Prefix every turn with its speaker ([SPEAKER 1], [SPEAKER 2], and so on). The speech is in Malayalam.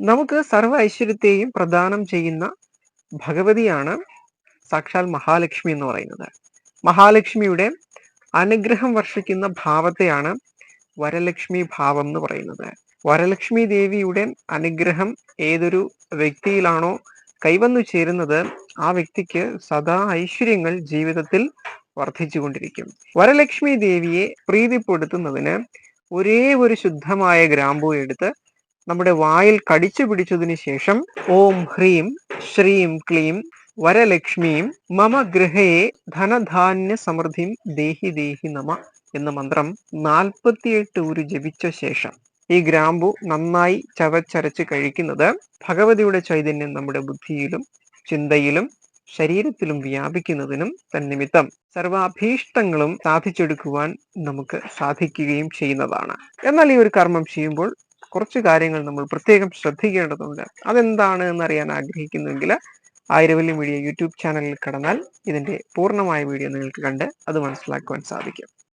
[SPEAKER 1] നമുക്ക് സർവ ഐശ്വര്യത്തെയും പ്രദാനം ചെയ്യുന്ന ഭഗവതിയാണ് സാക്ഷാൽ മഹാലക്ഷ്മി എന്ന് പറയുന്നത്. മഹാലക്ഷ്മിയുടെ അനുഗ്രഹം വർഷിക്കുന്ന ഭാവത്തെയാണ് വരലക്ഷ്മി ഭാവം എന്ന് പറയുന്നത്. വരലക്ഷ്മി ദേവിയുടെ അനുഗ്രഹം ഏതൊരു വ്യക്തിയിലാണോ കൈവന്നു ചേരുന്നത് ആ വ്യക്തിക്ക് സദാ ഐശ്വര്യങ്ങൾ ജീവിതത്തിൽ വർദ്ധിച്ചുകൊണ്ടിരിക്കും. വരലക്ഷ്മി ദേവിയെ പ്രീതിപ്പെടുത്തുന്നതിന് ഒരേ ഒരു ശുദ്ധമായ ഗ്രാമ്പു എടുത്ത് നമ്മുടെ വായിൽ കടിച്ചു പിടിച്ചതിന് ശേഷം ഓം ഹ്രീം ശ്രീം ക്ലീം വരലക്ഷ്മിയും മമ ഗൃഹയെ ധനധാന്യ സമൃദ്ധിം ദേഹി ദേഹി നമ എന്ന മന്ത്രം നാൽപ്പത്തിയെട്ട് ഊര് ജപിച്ച ശേഷം ഈ ഗ്രാമ്പു നന്നായി ചവച്ചരച്ച് കഴിക്കുന്നത് ഭഗവതിയുടെ ചൈതന്യം നമ്മുടെ ബുദ്ധിയിലും ചിന്തയിലും ശരീരത്തിലും വ്യാപിക്കുന്നതിനും തന്നിമിത്തം സർവാഭീഷ്ടങ്ങളും സാധിച്ചെടുക്കുവാൻ നമുക്ക് സാധിക്കുകയും ചെയ്യുന്നതാണ്. എന്നാൽ ഈ ഒരു കർമ്മം ചെയ്യുമ്പോൾ കുറച്ച് കാര്യങ്ങൾ നമ്മൾ പ്രത്യേകം ശ്രദ്ധിക്കേണ്ടതുണ്ട്. അതെന്താണ് എന്നറിയാൻ ആഗ്രഹിക്കുന്നുവെങ്കിൽ ആയിരവല്ലി മീഡിയ യൂട്യൂബ് ചാനലിൽ കടന്നാൽ ഇതിന്റെ പൂർണമായ വീഡിയോ നിങ്ങൾക്ക് കണ്ട് അത് മനസ്സിലാക്കുവാൻ സാധിക്കും.